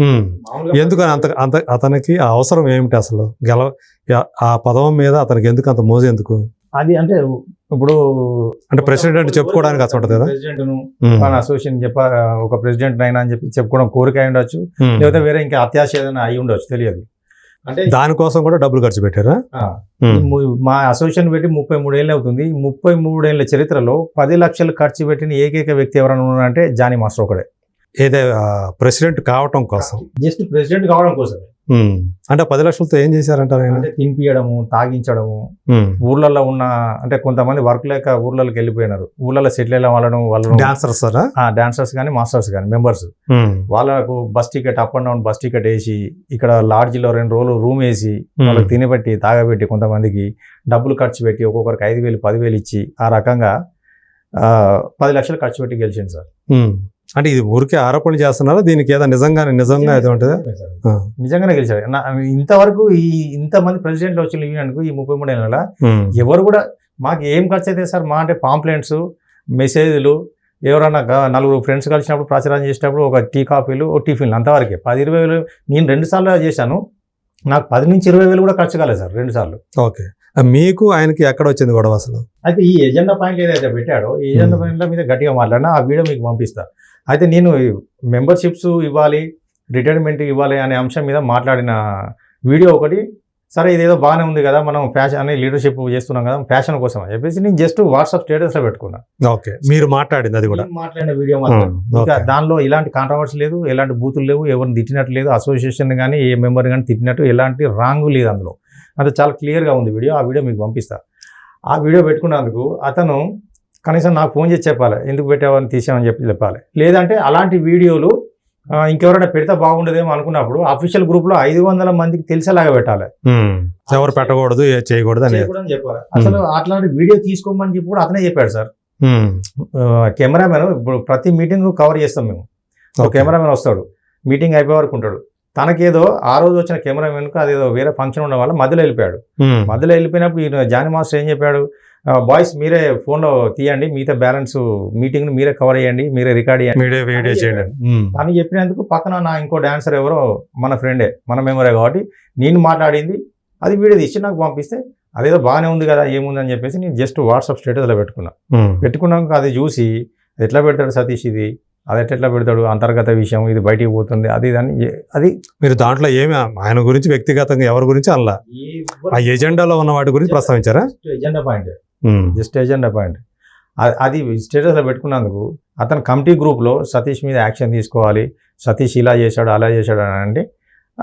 ఉమ్. మామూలుగా ఎందుకు అంత అంత అతనికి ఆ అవసరం ఏమిటి అసలు? గెల ఆ- పదవం మీద అతనికి ఎందుకు అంత మోజు ఎందుకు? అది అంటే ఇప్పుడు అంటే ప్రెసిడెంట్ చెప్పుకోవడానికి అసలు ఉంటుంది కదా? ప్రెసిడెంట్ అసోసియేషన్ చెప్ప ఒక ప్రెసిడెంట్ అయినా అని చెప్పి చెప్పుకోవడం కోరిక అయి ఉండొచ్చు. లేకపోతే వేరే ఇంకా అత్యాశ ఏదైనా అయి ఉండొచ్చు తెలియదు. అంటే దానికోసం కూడా డబ్బులు ఖర్చు పెట్టారా? ము- అసోసియేషన్ పెట్టి ముప్పై మూడేళ్ళు అవుతుంది. ముప్పై మూడేళ్ళ చరిత్రలో పది లక్షలు ఖర్చు పెట్టిన ఏకైక వ్యక్తి ఎవరైనా ఉన్నారంటే జానీ మాస్టర్ ఒకడే. ఏదే ప్రెసిడెంట్ కావటం కోసం జస్ట్ ప్రెసిడెంట్ కావడం కోసం. అంటే పది లక్షలతో ఏం చేశారంటారు అంటే తినిపియడము తాగించడము. ఊర్లలో ఉన్న అంటే కొంతమంది వర్క్ లేక ఊర్లలోకి వెళ్ళిపోయినారు ఊర్లలో సెటిల్ అయ్యే వాళ్ళను వాళ్ళు డాన్సర్స్ సారా డాన్సర్స్ కానీ మాస్టర్స్ కానీ మెంబర్స్. వాళ్ళకు bus ticket up and down bus ticket వేసి ఇక్కడ లాడ్జిలో రెండు రోజులు రూమ్ వేసి. వాళ్ళకి తినబెట్టి తాగబెట్టి కొంతమందికి డబ్బులు ఖర్చు పెట్టి ఒక్కొక్కరికి ఐదు వేలు పదివేలు ఇచ్చి ఆ రకంగా పది లక్షలు ఖర్చు పెట్టి గెలిచింది సార్. అంటే ఇది ఊరికే ఆరోపణలు చేస్తున్నారా? దీనికి ఏదో నిజంగా నిజంగా ఏదో ఉంటుందా. నిజంగానే గెలిచాడు ఇంతవరకు ఈ ఇంతమంది ప్రెసిడెంట్ వచ్చిన యూనియన్కు ఈ ముప్పై మూడు నెలల. ఎవరు కూడా మాకు ఏం ఖర్చు అయితే సార్? మా అంటే పాంప్లెంట్స్ మెసేజ్లు ఎవరన్నా గా- నలుగురు ఫ్రెండ్స్ కలిసినప్పుడు ప్రచారం చేసేటప్పుడు ఒక టీ కాఫీలు ఒక టిఫిన్లు అంతవరకే. పది ఇరవై వేలు నేను రెండు సార్లు చేశాను. నాకు పది నుంచి ఇరవై వేలు కూడా ఖర్చు కాలేదు సార్ రెండు సార్లు. ఓకే. మీకు ఆయనకి ఎక్కడ వచ్చింది గొడవ అసలు? అయితే ఈ ఎజెండా పాయింట్ ఏదైతే పెట్టాడో ఈ ఎజెండా. పాయింట్ల మీద గట్టిగా మాట్లాడినా ఆ వీడియో మీకు పంపిస్తా. అయితే నేను మెంబర్షిప్స్ ఇవ్వాలి రిటైర్మెంట్ ఇవ్వాలి అనే అంశం మీద మాట్లాడిన వీడియో ఒకటి. సరే ఇదేదో బాగానే ఉంది కదా మనం ఫ్యాషన్ అని లీడర్షిప్ చేస్తున్నాం కదా ఫ్యాషన్ కోసం అని చెప్పేసి నేను జస్ట్ వాట్సాప్ స్టేటస్లో పెట్టుకున్నా. ఓకే మీరు మాట్లాడింది అది కూడా. మాట్లాడిన వీడియో. ఇంకా. దానిలో ఇలాంటి కాంట్రవర్సీ లేదు ఎలాంటి బూతులు లేవు ఎవరిని తిట్టినట్టు లేదు అసోసియేషన్ కానీ ఏ మెంబర్ కానీ తిట్టినట్టు ఎలాంటి రాంగ్ లేదు అందులో. అంటే చాలా క్లియర్గా ఉంది వీడియో ఆ వీడియో మీకు పంపిస్తా. ఆ వీడియో పెట్టుకున్నందుకు అతను కనీసం నాకు ఫోన్ చేసి చెప్పాలి. ఎందుకు పెట్టావని తీసామని చెప్పి చెప్పాలి. లేదంటే అలాంటి వీడియోలు ఇంకెవరైనా పెడితే బాగుండదేమో అనుకున్నప్పుడు అఫీషియల్ గ్రూప్లో ఐదు వందల మందికి తెలిసేలాగా పెట్టాలి. ఎవరు పెట్టకూడదు చేయకూడదు చేయకూడదని చెప్పాలి. అసలు అట్లాంటి వీడియో తీసుకోమని చెప్పి కూడా అతనే చెప్పాడు సార్. కెమెరామెన్ ఇప్పుడు ప్రతి మీటింగ్ కవర్ చేస్తాం మేము. ఒక. కెమెరామెన్ వస్తాడు. మీటింగ్ అయిపోయే వరకు ఉంటాడు. తనకేదో ఆ రోజు వచ్చిన కెమెరామెన్కు అదేదో వేరే ఫంక్షన్ ఉండడం వల్ల మధ్యలో వెళ్ళిపోయాడు. మధ్యలో వెళ్ళిపోయినప్పుడు ఈయన జానీ మాస్టర్ ఏం చెప్పాడు? బాయ్స్ మీరే ఫోన్లో తీయండి మిగతా బ్యాలెన్స్ మీటింగ్ని మీరే కవర్ చేయండి మీరే రికార్డ్ చేయండి. అని చెప్పినందుకు పక్కన నా ఇంకో డాన్సర్ ఎవరో మన ఫ్రెండే మన మెంబరే కాబట్టి నేను మాట్లాడింది అది వీడియో తీసి నాకు పంపిస్తే అదేదో బాగానే ఉంది కదా ఏముంది అని చెప్పేసి నేను జస్ట్ వాట్సాప్ స్టేటస్లో పెట్టుకున్నా. పెట్టుకున్నాక అది చూసి ఎట్లా పెడతాడు సతీష్ ఇది? అది ఎట్లా ఎట్లా పెడతాడు? అంతర్గత విషయం ఇది బయటికి పోతుంది అది ఇది అని ఏ- అది మీరు దాంట్లో ఏమి ఆయన గురించి వ్యక్తిగతంగా ఎవరి గురించి అలా ఆ ఎజెండాలో ఉన్న వాటి గురించి ప్రస్తావించారా? Agenda point. Just agenda point. అది స్టేటస్లో పెట్టుకున్నందుకు అతను కమిటీ గ్రూప్లో సతీష్ మీద యాక్షన్ తీసుకోవాలి సతీష్ ఇలా చేశాడు అలా చేశాడు అని అంటే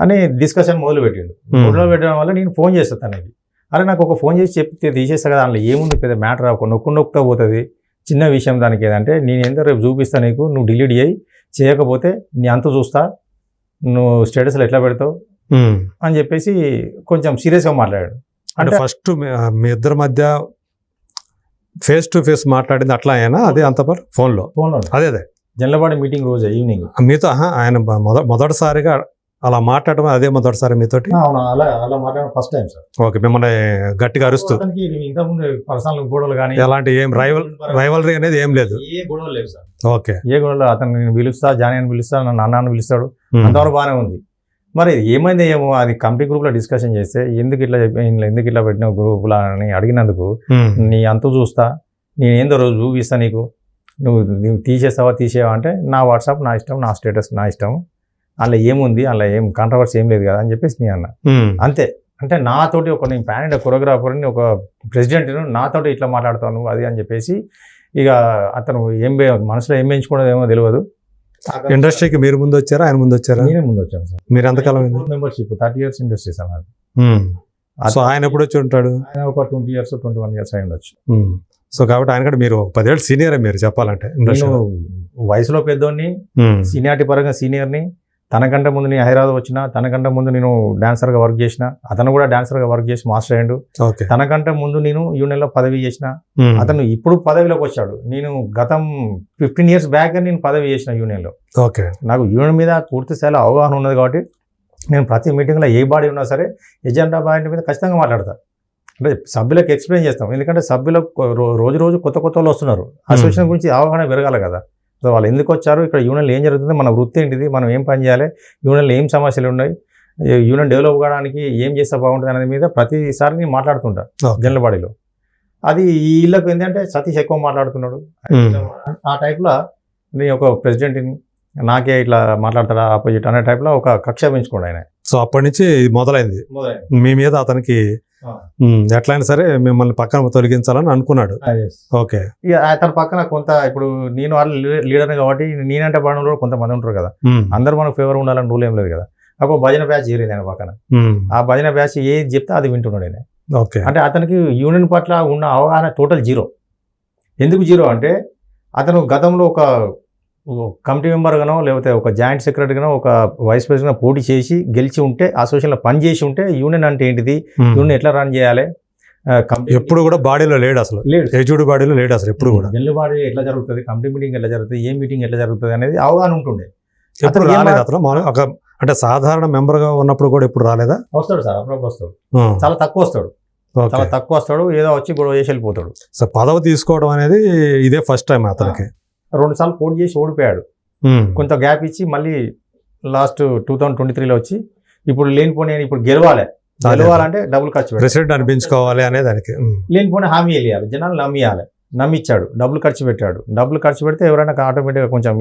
అని డిస్కషన్ మొదలు పెట్టిండు. మొదలు పెట్టడం వల్ల నేను ఫోన్ చేస్తాను తనకి. అరే నాకు ఒక ఫోన్ చేసి చెప్తే తీసేస్తా కదా అందులో ఏముంది పెద్ద మ్యాటర్ ఒక నొక్కు నొక్కుతా పోతుంది. చిన్న విషయం దానికి ఏదంటే నేను ఏందో రేపు చూపిస్తా నీకు నువ్వు డిలీట్ చేయి చేయకపోతే నీ అంత చూస్తా నువ్వు స్టేటస్లో ఎట్లా పెడతావు. అని చెప్పేసి కొంచెం సీరియస్గా మాట్లాడాడు. అంటే ఫస్ట్ మీ ఇద్దరి మధ్య ఫేస్ టు ఫేస్ మాట్లాడింది అట్లా అయినా అదే అంత ఫోన్లో? ఫోన్లో అదే అదే. జనలపాడి మీటింగ్ రోజు ఈవినింగ్. మీతో ఆయన మొద మొదటిసారిగా అలా మాట్లాడడం అదే మొదటిసారి మీతోటి? అవును అలా అలా మాట్లాడడం ఫస్ట్ టైం సార్ ఓకే మిమ్మల్ని గట్టిగా అరుస్తూ. ఇంతకుముందు పర్సనల్ గొడవలు కానీ ఎలాంటి ఏం రైవల్ రైవలరీ అనేది ఏం లేదు. ఏ గొడవలు లేవు సార్ ఓకే. ఏ గొడవలు అతను నేను పిలుస్తా జానీ అని పిలుస్తా నన్ను అన్న అని పిలుస్తాడు. అంతవరకు బాగానే ఉంది. మరి ఏమైంది ఏమో అది కమిటీ గ్రూప్లో డిస్కషన్ చేస్తే ఎందుకు ఇట్లా ఎందుకు ఇట్లా పెట్టిన గ్రూప్లా అని అడిగినందుకు. నీ అంతు చూస్తా నేను ఏందో రోజు చూపిస్తా నీకు. నువ్వు నువ్వు తీసేస్తావా తీసేవా అంటే నా వాట్సాప్ నా ఇష్టం నా స్టేటస్ నా ఇష్టం. అందులో ఏముంది? అందులో ఏం కాంట్రవర్సీ ఏం లేదు కదా అని చెప్పేసి నేను అన్న. అంతే. అంటే నాతోటి ఒక నేను ప్యాన్ ఇండియా కొరియోగ్రాఫర్ని ఒక ప్రెసిడెంట్ నాతోటి ఇట్లా మాట్లాడతాను అది అని చెప్పేసి ఇక అతను ఏం మనసులో ఏం పెంచుకున్నది ఏమో తెలియదు ఇండస్ట్రీకి మీరు ముందు వచ్చారా ఆయన ముందు వచ్చారా నేనే ముందు వచ్చాను సార్. మీరు ఎంతకాలం మెంబర్షిప్ థర్టీ ఇయర్స్ ఇండస్ట్రీస్ అన్నారు ఉమ్. సో ఆయన ఎప్పుడు వచ్చి ఉంటాడు? ఆయన ఒక twenty years twenty one years అయి ఉండొచ్చు. సో కాబట్టి ఆయన కూడా మీరు ఒక పదేళ్ళు సీనియరే మీరు చెప్పాలంటే ఇండస్ట్రీ నేను వయసులో పెద్దోడిని సీనియారిటీ పరంగా సీనియర్ని తనకంటే ముందు నేను హైదరాబాద్ వచ్చిన తనకంటే ముందు నేను డాన్సర్గా వర్క్ చేసిన అతను కూడా డాన్సర్గా వర్క్ చేసి మాస్టర్ అయ్యాడు. ఓకే. తనకంటే ముందు నేను యూనియన్లో పదవి చేసిన. అతను ఇప్పుడు పదవిలోకి వచ్చాడు. నేను గతం ఫిఫ్టీన్ ఇయర్స్ బ్యాక్ నేను పదవి చేసిన యూనియన్లో ఓకే. నాకు యూనియన్ మీద పూర్తి స్థాయిలో అవగాహన ఉన్నది కాబట్టి నేను ప్రతి మీటింగ్లో ఏ బాడీ ఉన్నా సరే ఎజెండా పాయింట్ మీద ఖచ్చితంగా మాట్లాడతా. అంటే సభ్యులకు ఎక్స్ప్లెయిన్ చేస్తాం. ఎందుకంటే సభ్యులకు రోజు రోజు కొత్త కొత్త వాళ్ళు వస్తున్నారు. అసోసియేషన్ గురించి అవగాహన పెరగాలి కదా. సో వాళ్ళు ఎందుకు వచ్చారు? ఇక్కడ యూనియన్లో ఏం జరుగుతుంది? మన వృత్తి ఏంటిది? మనం ఏం పని చేయాలి? యూనియన్లో ఏం సమస్యలు ఉన్నాయి? యూనియన్ డెవలప్ కావడానికి ఏం చేస్తే బాగుంటుంది అనేది మీద ప్రతిసారి నేను మాట్లాడుతుంటా ఓకే. జనరల్ బాడీలో. అది ఈ ఇళ్ళకు ఏంటంటే సతీష్ ఎక్కువ మాట్లాడుతున్నాడు. ఆ టైప్లో నేను ఒక ప్రెసిడెంట్ని నాకే ఇట్లా మాట్లాడతాడా ఆపోజిట్ అనే టైప్లో ఒక కక్ష పెంచుకోండి ఆయన. సో అప్పటి నుంచి మొదలైంది. మీ మీద అతనికి ఎట్లయినా సరే మిమ్మల్ని పక్కన తొలగించాలని అనుకున్నాడు. ఓకే. అతని పక్కన కొంత ఇప్పుడు నేను వాళ్ళ లీడర్ కాబట్టి నేనంటే పడంలో కొంతమంది ఉంటారు కదా. అందరూ మనకు ఫేవర్ ఉండాలని రూల్ ఏం లేదు కదా. అప్పుడు భజన బ్యాచ్ చేరింది ఆయన పక్కన. ఆ భజన బ్యాచ్ ఏది చెప్తే అది వింటున్నాడు ఆయన. ఓకే. అంటే అతనికి యూనియన్ పట్ల ఉన్న అవగాహన టోటల్ జీరో ఎందుకు జీరో అంటే అతను గతంలో ఒక కమిటీ మెంబర్గానో లేకపోతే ఒక జాయింట్ సెక్రటరీగానో ఒక వైస్ ప్రెసిడెంట్ పోటీ చేసి గెలిచి ఉంటే అసోసియేషన్లో పని చేసి ఉంటే యూనియన్ అంటే ఏంటిది. యూనియన్ ఎట్లా రన్ చేయాలి? ఎప్పుడు కూడా బాడీలో లేడు అసలు. లేడు. ఎజుడు బాడీలో లేడు అసలు ఎప్పుడు కూడా. జల్లుబాటు ఎట్లా జరుగుతుంది? కమిటీ మీటింగ్ ఎట్లా జరుగుతుంది? ఏ మీటింగ్ ఎట్లా జరుగుతుంది అనేది అవగాహన ఉంటుండే. ఎప్పుడు రాలేదు అతను? ఒక అంటే సాధారణ మెంబర్గా ఉన్నప్పుడు కూడా ఎప్పుడు రాలేదా? వస్తాడు సార్ అప్పుడప్పుడు వస్తాడు. చాలా తక్కువ వస్తాడు. చాలా తక్కువ వస్తాడు ఏదో వచ్చి గొడవ చేసి వెళ్ళిపోతాడు. సో పదవి తీసుకోవడం అనేది ఇదే ఫస్ట్ టైం అతనికి. రెండు సార్లు పోటీ చేసి ఓడిపోయాడు. కొంత గ్యాప్ ఇచ్చి మళ్ళీ లాస్ట్ టూ థౌసండ్ ట్వంటీ త్రీలో వచ్చి ఇప్పుడు లేనిపోనీ ఆయన ఇప్పుడు గెలవాలి. గెలవాలంటే డబ్బులు ఖర్చు ప్రెసిడెంట్ అనిపించుకోవాలి అనే దానికి. ఉమ్, లేనిపోనీ హామీ వెళ్ళాలి జనాలు నమ్మియాలి. నమ్మిచ్చాడు. డబ్బులు ఖర్చు పెట్టాడు. డబ్బులు ఖర్చు పెడితే ఎవరైనా ఆటోమేటిక్గా కొంచెం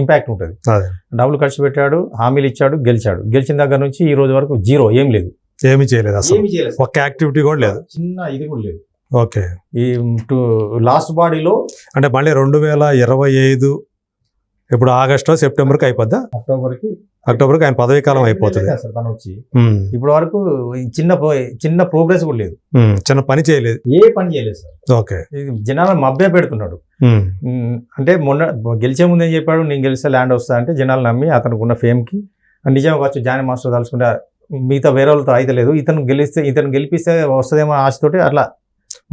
ఇంపాక్ట్ ఉంటుంది. డబ్బులు ఖర్చు పెట్టాడు హామీలు ఇచ్చాడు గెలిచాడు. గెలిచిన దగ్గర నుంచి ఈ రోజు వరకు జీరో. ఏం లేదు. ఏమీ చేయలేదు అసలు. ఒక్క యాక్టివిటీ కూడా లేదు. చిన్న ఇది కూడా లేదు. ఓకే. ఈ లాస్ట్ బాడీలో అంటే మళ్ళీ రెండు వేల ఇరవై ఐదు ఇప్పుడు ఆగస్టు సెప్టెంబర్కి అయిపోద్దా? అక్టోబర్కి అక్టోబర్కి ఆయన పదవీ కాలం అయిపోతుంది. తను వచ్చి ఇప్పటి వరకు చిన్న చిన్న ప్రోగ్రెస్ కూడా లేదు. చిన్న పని చేయలేదు. ఏ పని చేయలేదు సార్. ఓకే. జనాలను మభ్య పెడుతున్నాడు. అంటే మొన్న గెలిచే ముందు ఏం చెప్పాడు? నేను గెలిస్తే ల్యాండ్ వస్తా అంటే జనాలు నమ్మి అతనికి ఉన్న ఫేమ్కి. నిజంగా వచ్చి జానీ మాస్టర్ తలుచుకుంటే మిగతా వేరే వాళ్ళతో అయితే లేదు. ఇతను గెలిస్తే ఇతను గెలిపిస్తే వస్తుందేమో ఆశతోటి అట్లా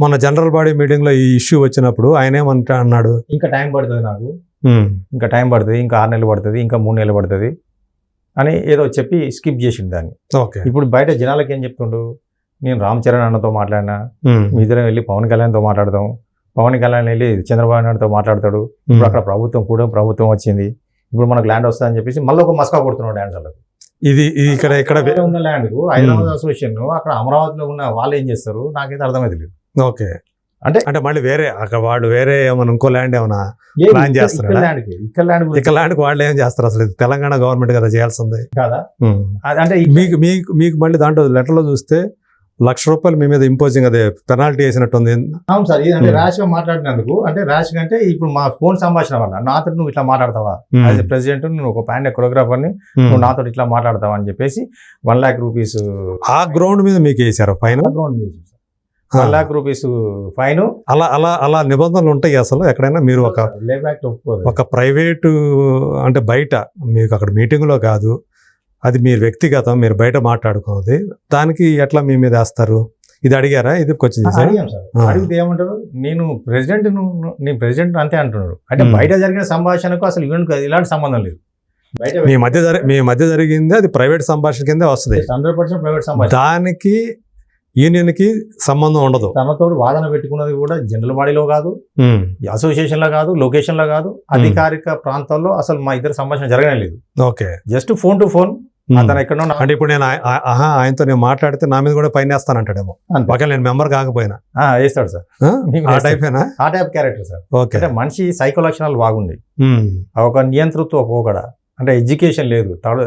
మొన్న జనరల్ బాడీ మీటింగ్లో ఈ ఇష్యూ వచ్చినప్పుడు ఆయన ఏమంటా అన్నాడు? ఇంకా టైం పడుతుంది నాకు. ఇంకా టైం పడుతుంది ఇంకా ఆరు నెలలు పడుతుంది ఇంకా మూడు నెలలు పడుతుంది అని ఏదో చెప్పి స్కిప్ చేసిండు దాన్ని. ఓకే. ఇప్పుడు బయట జనాలకి ఏం చెప్తుండు? నేను రామ్ చరణ్ అన్నతో మాట్లాడినా మీ ఇద్దరం వెళ్ళి పవన్ కళ్యాణ్తో మాట్లాడదాం పవన్ కళ్యాణ్ వెళ్ళి చంద్రబాబు నాయుడుతో మాట్లాడతాడు. ఇప్పుడు అక్కడ ప్రభుత్వం కూడా ప్రభుత్వం వచ్చింది. ఇప్పుడు మనకు ల్యాండ్ వస్తుందని చెప్పేసి మళ్ళీ ఒక మస్కా కొడుతున్నాడు డాన్సర్లకు ఇది ఇది ఇక్కడ ఇక్కడ వేరే ఉన్న ల్యాండ్ హైదరాబాద్ అసోసియేషన్ అక్కడ అమరావతిలో ఉన్న వాళ్ళు ఏం చేస్తారు? నాకైతే అర్థమైతే లేదు ఓకే. అంటే అంటే మళ్ళీ వేరే అక్కడ వాడు వేరే ఏమైనా ఇంకో ల్యాండ్ ఏమైనా లేదు, Plan ఇక్కడ- ల్యాండ్ వాళ్ళు ఏం చేస్తారు అసలు? ఇది తెలంగాణ గవర్నమెంట్ కదా చేయాల్సింది. కాదా? అంటే మీకు మీకు మీకు మళ్ళీ దాంట్లో లెటర్లో చూస్తే లక్ష రూపాయలు మీ మీద ఇంపోజింగ్ అదే పెనాల్టీ వేసినట్టుంది. అవును సార్ ఇది అంటే Hmm. ర్యాష్గా మాట్లాడినందుకు అంటే ర్యాష్గా అంటే ఇప్పుడు మా ఫోన్ సంభాషణ వల్ల నాతో నువ్వు ఇట్లా మాట్లాడతావా? యాజ్ ఎ ప్రెసిడెంట్ నువ్వు ఒక ప్యాండ్ కొరియోగ్రాఫర్ని. నువ్వు నాతో ఇట్లా మాట్లాడతావా అని చెప్పేసి వన్ లాక్ రూపీస్ ఆ గ్రౌండ్ మీద మీకు వేసారు పైన వన్ లాక్ రూపీస్ ఫైన్. అలా అలా అలా నిబంధనలు ఉంటాయి అసలు. ఎక్కడైనా మీరు ఒక ఒక ప్రైవేటు అంటే బయట మీకు అక్కడ మీటింగ్లో కాదు. అది మీరు వ్యక్తిగతం మీరు బయట మాట్లాడుకున్నది. దానికి ఎట్లా మీ మీద వేస్తారు? ఇది అడిగారా? ఇది కొంచెం. అడిగితే ఏమంటారు? నేను ప్రెసిడెంట్ నేను ప్రెసిడెంట్ అంతే అంటున్నాడు. అంటే. బయట జరిగిన సంభాషణకు అసలు ఈవెంట్ ఇలాంటి సంబంధం లేదు. మీ మధ్య మీ మధ్య జరిగింది అది ప్రైవేట్ సంభాషణ కిందే వస్తుంది. హండ్రెడ్ పర్సెంట్ ప్రైవేట్ సంభాషణ. దానికి యూనియన్కి సంబంధం ఉండదు. తనతో వాదన పెట్టుకున్నది కూడా జనరల్ బాడీలో కాదు ఉమ్, అసోసియేషన్లో కాదు లొకేషన్లో కాదు అధికారిక ప్రాంతాల్లో అసలు మా ఇద్దరు సంభాషణ జరగనే లేదు. Okay. Just phone to phone. అతను ఎక్కడో అంటే ఇప్పుడు నేను ఆహా ఆయనతో నేను మాట్లాడితే నా మీద కూడా పైన వేస్తానంటాడేమో. అంతే. ఒకవేళ నేను మెంబర్ కాకపోయినా. వేస్తాడు సార్. ఆ? మీకు ఆ టైప్ క్యారెక్టర్ సార్. ఓకే. అంటే మనిషి సైకో లక్షణాలు బాగుంది ఒక నియంతృత్వ పోకడ? అంటే ఎడ్యుకేషన్ లేదు. థర్డ్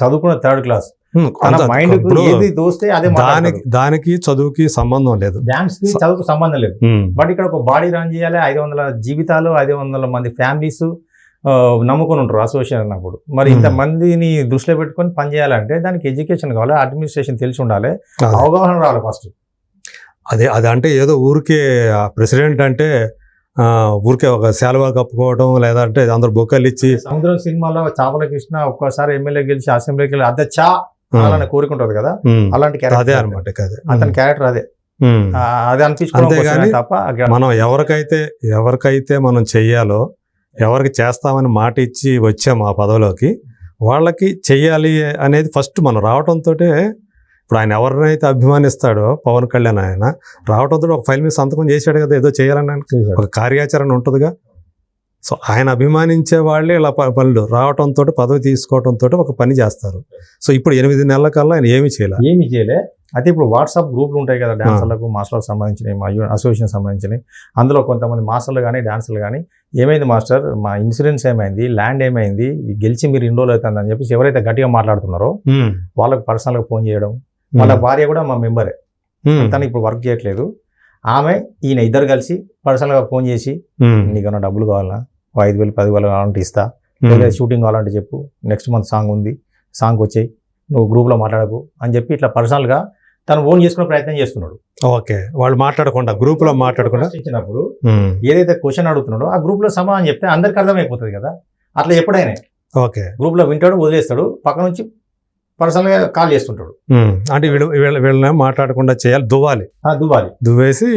చదువుకున్న థర్డ్ క్లాస్. దానికి దానికి చదువుకి సంబంధం లేదు. డాన్స్కి చదువుకు సంబంధం లేదు. బట్ ఇక్కడ ఒక బాడీ రన్ చేయాలి ఐదు వందల జీవితాలు ఐదు వందల మంది ఫ్యామిలీస్ నమ్ముకొని ఉంటారు అసోసియేషన్ అన్నప్పుడు మరి ఇంత Hmm. మందిని దృష్టిలో పెట్టుకొని పని చేయాలంటే దానికి ఎడ్యుకేషన్ కావాలి అడ్మినిస్ట్రేషన్ తెలిసి ఉండాలి. అవగాహన రావాలి ఫస్ట్ అదే అది అంటే ఏదో ఊరికే ప్రెసిడెంట్ అంటే ఊరికే ఒక శాలువా కప్పుకోవడం లేదంటే అందరు బొక్కలు ఇచ్చి సముద్రం సినిమాలో చాపల కృష్ణ ఒక్కసారి ఎమ్మెల్యే గెలిచి అసెంబ్లీకి వెళ్ళి అదే చా అలానే కోరుకుంటది కదా అలాంటి అదే క్యారెక్టర్ అనమాట అదే. అతని క్యారెక్టర్ అదే. అది కోసమే తప్ప మనం ఎవరికైతే ఎవరికైతే మనం చెయ్యాలో ఎవరికి చేస్తామని మాట ఇచ్చి వచ్చాము ఆ పదవిలోకి వాళ్ళకి చెయ్యాలి అనేది ఫస్ట్ మనం రావడంతో ఇప్పుడు ఆయన ఎవరినైతే అభిమానిస్తాడో పవన్ కళ్యాణ్ ఆయన రావడంతో ఒక ఫైల్ మీద సంతకం చేశాడు కదా ఏదో చేయాలని. ఒక కార్యాచరణ ఉంటుందిగా. సో ఆయన అభిమానించే వాళ్ళే ఇలా పనులు రావటంతో పదవి తీసుకోవడంతో ఒక పని చేస్తారు. సో ఇప్పుడు ఎనిమిది నెలల కల్లా ఆయన ఏమీ చేయలే. ఏమి చేయలే. అయితే ఇప్పుడు వాట్సాప్ గ్రూపులు ఉంటాయి కదా డాన్సర్లకు మాస్టర్లకు సంబంధించినవి మా అసోసియేషన్ సంబంధించినవి. అందులో కొంతమంది మాస్టర్లు కానీ డాన్సర్లు కానీ ఏమైంది మాస్టర్? మా ఇన్సూరెన్స్ ఏమైంది? ల్యాండ్ ఏమైంది? గెలిచి మీరు ఇన్ని రోజులు అవుతుంది అని చెప్పేసి ఎవరైతే గట్టిగా మాట్లాడుతున్నారో వాళ్ళకి పర్సనల్గా ఫోన్ చేయడం. వాళ్ళ భార్య కూడా మా మెంబరే. తను ఇప్పుడు వర్క్ చేయట్లేదు. ఆమె ఈయన ఇద్దరు కలిసి పర్సనల్గా ఫోన్ చేసి నీకన్నా డబ్బులు కావాలా? ఐదు వేలు పది వేలు కావాలంటే ఇస్తా. లేదా షూటింగ్ కావాలంటే చెప్పు. నెక్స్ట్ మంత్ సాంగ్ ఉంది. సాంగ్ వచ్చాయి. నువ్వు గ్రూప్లో మాట్లాడకు అని చెప్పి ఇట్లా పర్సనల్గా తను ఓన్ చేసుకునే ప్రయత్నం చేస్తున్నాడు. ఓకే. వాళ్ళు మాట్లాడకుండా గ్రూప్లో మాట్లాడకుండా. ఇచ్చినప్పుడు ఏదైతే క్వశ్చన్ అడుగుతున్నాడో ఆ గ్రూప్లో సమాధానం చెప్తే అందరికి అర్థమైపోతుంది కదా. అట్లా ఎప్పుడైనా ఓకే. గ్రూప్లో వింటాడు వదిలేస్తాడు. పక్క నుంచి పర్సనల్గా కాల్ చేస్తుంటాడు. అంటే వీళ్ళు వీళ్ళ వీళ్ళని మాట్లాడకుండా చేయాలి దువ్వాలి. దువ్వాలి. దువ్వేసి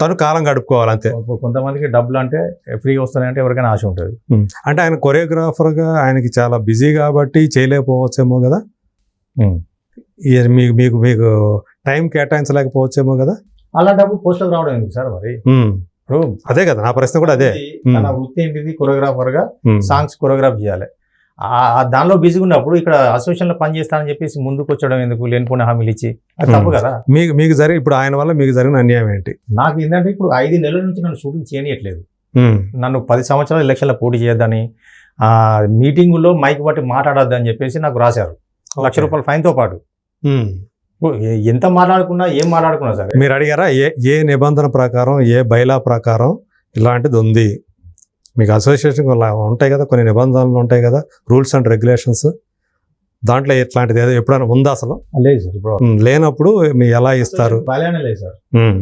తను కాలం గడుపుకోవాలి అంతే. కొంతమందికి డబ్బులు అంటే ఫ్రీగా వస్తున్నాయంటే ఎవరికైనా ఆశ ఉంటుంది. అంటే ఆయన కొరియోగ్రాఫర్గా ఆయనకి చాలా బిజీ కాబట్టి చేయలేకపోవచ్చేమో కదా? మీకు మీకు మీకు టైం కేటాయించలేకపోవచ్చేమో కదా? అలాంటప్పుడు పోస్టులకు రావడం ఎందుకు సార్ మరి? అదే కదా నా ప్రశ్న కూడా అదే. తన వృత్తి ఏంటిది? కొరియోగ్రాఫర్గా ఉమ్, సాంగ్స్ కొరియోగ్రాఫ్ చేయాలి. దానిలో బిజీగా ఉన్నప్పుడు ఇక్కడ అసోసియేషన్లో పని చేస్తానని చెప్పేసి ముందుకు వచ్చడం ఎందుకు లేనిపోయిన హామీలు ఇచ్చి? అది తప్పు. కదా? మీకు మీకు జరిగి ఇప్పుడు ఆయన వల్ల మీకు జరిగిన అన్యాయం ఏంటి? నాకు ఏంటంటే ఇప్పుడు ఐదు నెలల నుంచి నన్ను షూటింగ్ చేయనియట్లేదు. నన్ను పది సంవత్సరాలు ఎలక్షన్లో పోటీ చేయొద్దని ఆ మీటింగులో మైక్ బట్టి మాట్లాడొద్దని చెప్పేసి నాకు రాశారు. లక్ష. రూపాయల ఫైన్తో పాటు. ఎంత మాట్లాడుకున్నా ఏం మాట్లాడుకున్నా సరే. మీరు అడిగారా ఏ ఏ నిబంధన ప్రకారం ఏ బైలా ప్రకారం ఇలాంటిది ఉంది? మీకు అసోసియేషన్ ఉంటాయి కదా కొన్ని నిబంధనలు ఉంటాయి కదా రూల్స్ అండ్ రెగ్యులేషన్స్ దాంట్లో ఇట్లాంటిది ఏదో ఎప్పుడైనా ఉందా అసలు? లేదు సార్ ఇప్పుడు లేనప్పుడు మీరు ఎలా ఇస్తారు? బయలానే లేదు సార్. ఉమ్,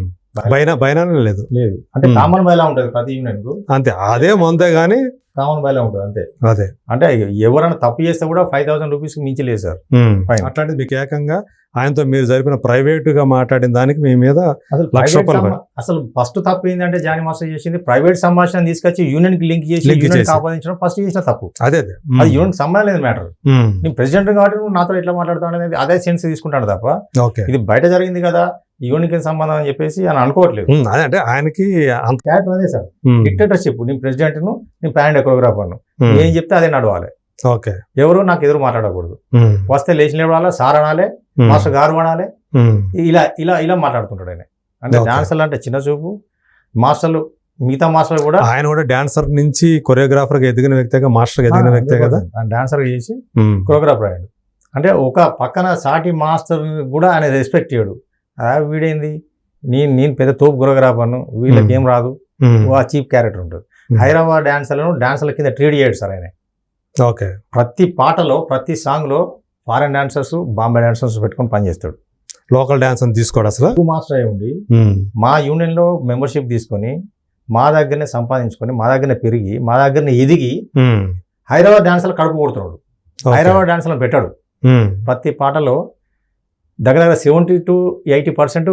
బైనా బైనానే లేదు. లేదు. అంటే. కామన్ బయలా ఉంటుంది ప్రతి అంతే అదే ముందే కానీ కామన్ బయలా ఉంటుంది అంతే. అదే. అంటే ఎవరైనా తప్పు చేస్తే కూడా ఫైవ్ థౌసండ్ రూపీస్ మించి లేదు సార్. అట్లాంటిది మీకు ఏకంగా ఆయనతో మీరు జరిపిన ప్రైవేట్గా మాట్లాడిన దానికి మీ మీద అసలు లక్ష అసలు ఫస్ట్ తప్పు ఏంటంటే జానీ మాస్టర్ చేసింది. ప్రైవేట్ సంభాషణ తీసుకొచ్చి యూనియన్కి లింక్ చేసి యూనియన్ చేసి. ఆపాదించడం ఫస్ట్ చేసిన తప్పు. అదే అదే. అది యూనియన్ సంబంధం లేదు మ్యాటర్ నేను ప్రెసిడెంట్ కాబట్టి నువ్వు నాతో ఎట్లా మాట్లాడుతావు అనేది అదే సెన్స్ తీసుకుంటాడు తప్ప ఓకే. ఇది బయట జరిగింది కదా యూనియన్కి సంబంధం అని చెప్పేసి అని అనుకోవట్లేదు. అంటే ఆయనకి అంత క్యారెక్టర్ అదే సార్. డిక్టేటర్షిప్ నేను ప్రెసిడెంట్ను నేను ప్యాన్ కొరియోగ్రాఫర్ను ఉమ్, ఏం చెప్తే అదే నడవాలి. ఓకే. ఎవరు నాకు ఎదురు మాట్లాడకూడదు. వస్తే లేచిన వాళ్ళ సార్ అనాలే. మాస్టర్ గారు అనాలే ఇలా ఇలా ఇలా మాట్లాడుతుంటాడు ఆయన. అంటే. డాన్సర్లు అంటే చిన్న చూపు. మాస్టర్లు మిగతా మాస్టర్లు కూడా ఆయన కూడా డాన్సర్ నుంచి కొరియోగ్రాఫర్గా ఎదిగిన వ్యక్తిగా మాస్టర్ ఎదిగిన వ్యక్తే కదా? డాన్సర్ చేసి కొరియోగ్రాఫర్ అయ్యాడు. అంటే ఒక పక్కన సాటి మాస్టర్ కూడా ఆయన రెస్పెక్ట్ చేయడు వీడేంది? నేను నేను పెద్ద తోపు కొరియోగ్రాఫర్ను వీళ్ళకి ఏం రాదు. ఆ చీప్ క్యారెక్టర్ ఉంటుంది. హైదరాబాద్ డాన్సర్లను డాన్సర్ల కింద ట్రీట్ చేయడు సార్ ఆయన. ఓకే. ప్రతి పాటలో ప్రతి సాంగ్లో ఫారెన్ డాన్సర్స్ బాంబే డాన్సర్స్ పెట్టుకొని పనిచేస్తాడు లోకల్ డాన్స్ అని తీసుకోడు అసలు. మాస్టర్ అయి ఉండి మా యూనియన్లో మెంబర్షిప్ తీసుకొని మా దగ్గరనే సంపాదించుకొని మా దగ్గరనే పెరిగి మా దగ్గరనే ఎదిగి హైదరాబాద్ డాన్సర్లు కడుపు కొడుతున్నాడు. హైదరాబాద్ డాన్సర్లను పెట్టాడు. ప్రతి పాటలో దగ్గర దగ్గర సెవెంటీ టు ఎయిటీ పర్సెంట్